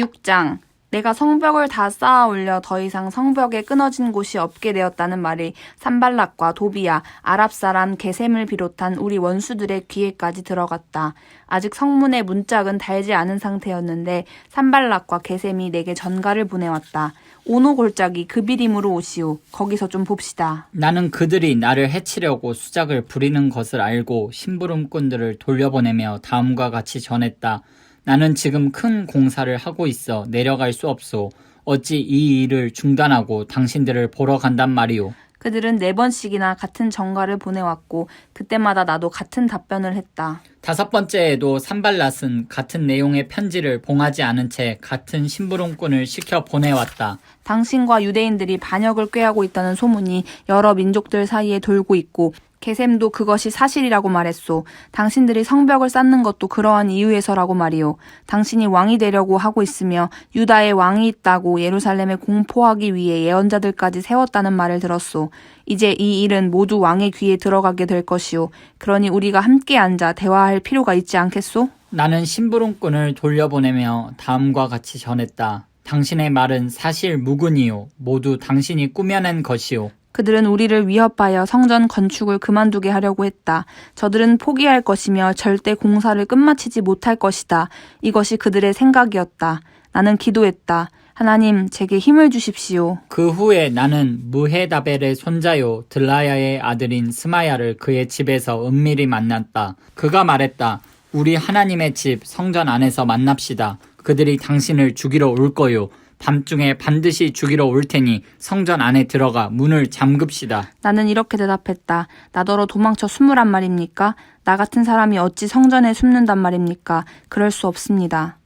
6장 내가 성벽을 다 쌓아 올려 더 이상 성벽에 끊어진 곳이 없게 되었다는 말이 산발락과 도비야, 아랍 사람 게셈을 비롯한 우리 원수들의 귀에까지 들어갔다. 아직 성문의 문짝은 달지 않은 상태였는데 산발락과 게셈이 내게 전가를 보내왔다. 오노 골짜기 그 비림으로 오시오. 거기서 좀 봅시다. 나는 그들이 나를 해치려고 수작을 부리는 것을 알고 심부름꾼들을 돌려보내며 다음과 같이 전했다. 나는 지금 큰 공사를 하고 있어 내려갈 수 없소. 어찌 이 일을 중단하고 당신들을 보러 간단 말이오. 그들은 네 번씩이나 같은 전가를 보내왔고 그때마다 나도 같은 답변을 했다. 다섯 번째에도 산발랏은 같은 내용의 편지를 봉하지 않은 채 같은 심부름꾼을 시켜 보내왔다. 당신과 유대인들이 반역을 꾀하고 있다는 소문이 여러 민족들 사이에 돌고 있고 게셈도 그것이 사실이라고 말했소. 당신들이 성벽을 쌓는 것도 그러한 이유에서라고 말이오. 당신이 왕이 되려고 하고 있으며 유다에 왕이 있다고 예루살렘에 공포하기 위해 예언자들까지 세웠다는 말을 들었소. 이제 이 일은 모두 왕의 귀에 들어가게 될 것이오. 그러니 우리가 함께 앉아 대화할 필요가 있지 않겠소? 나는 심부름꾼을 돌려보내며 다음과 같이 전했다. 당신의 말은 사실 무근이요. 모두 당신이 꾸며낸 것이요. 그들은 우리를 위협하여 성전 건축을 그만두게 하려고 했다. 저들은 포기할 것이며 절대 공사를 끝마치지 못할 것이다. 이것이 그들의 생각이었다. 나는 기도했다. 하나님, 제게 힘을 주십시오. 그 후에 나는 무헤다벨의 손자요 들라야의 아들인 스마야를 그의 집에서 은밀히 만났다. 그가 말했다. 우리 하나님의 집 성전 안에서 만납시다. 그들이 당신을 죽이러 올 거요. 밤중에 반드시 죽이러 올 테니 성전 안에 들어가 문을 잠급시다. 나는 이렇게 대답했다. 나더러 도망쳐 숨으란 말입니까? 나 같은 사람이 어찌 성전에 숨는단 말입니까? 그럴 수 없습니다.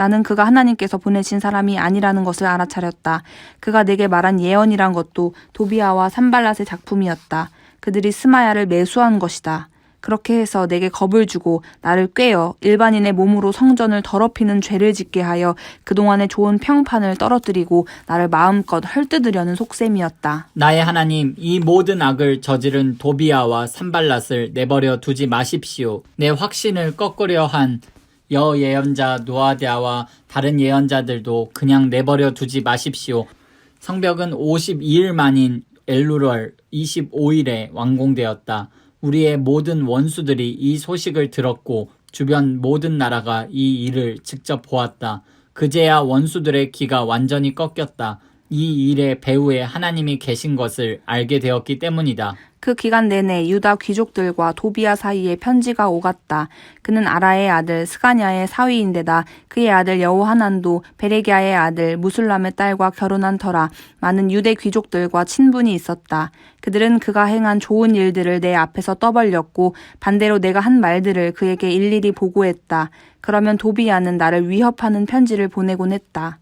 나는 그가 하나님께서 보내신 사람이 아니라는 것을 알아차렸다. 그가 내게 말한 예언이란 것도 도비아와 산발랏의 작품이었다. 그들이 스마야를 매수한 것이다. 그렇게 해서 내게 겁을 주고 나를 꿰어 일반인의 몸으로 성전을 더럽히는 죄를 짓게 하여 그동안의 좋은 평판을 떨어뜨리고 나를 마음껏 헐뜯으려는 속셈이었다. 나의 하나님, 이 모든 악을 저지른 도비아와 산발랏을 내버려 두지 마십시오. 내 확신을 꺾으려 한 여 예언자 노아디아와 다른 예언자들도 그냥 내버려 두지 마십시오. 성벽은 52일 만인 엘루럴 25일에 완공되었다. 우리의 모든 원수들이 이 소식을 들었고 주변 모든 나라가 이 일을 직접 보았다. 그제야 원수들의 귀가 완전히 꺾였다. 이 일의 배후에 하나님이 계신 것을 알게 되었기 때문이다. 그 기간 내내 유다 귀족들과 도비아 사이에 편지가 오갔다. 그는 아라의 아들 스가냐의 사위인데다 그의 아들 여호하난도 베레기아의 아들 무술람의 딸과 결혼한 터라 많은 유대 귀족들과 친분이 있었다. 그들은 그가 행한 좋은 일들을 내 앞에서 떠벌렸고 반대로 내가 한 말들을 그에게 일일이 보고했다. 그러면 도비아는 나를 위협하는 편지를 보내곤 했다.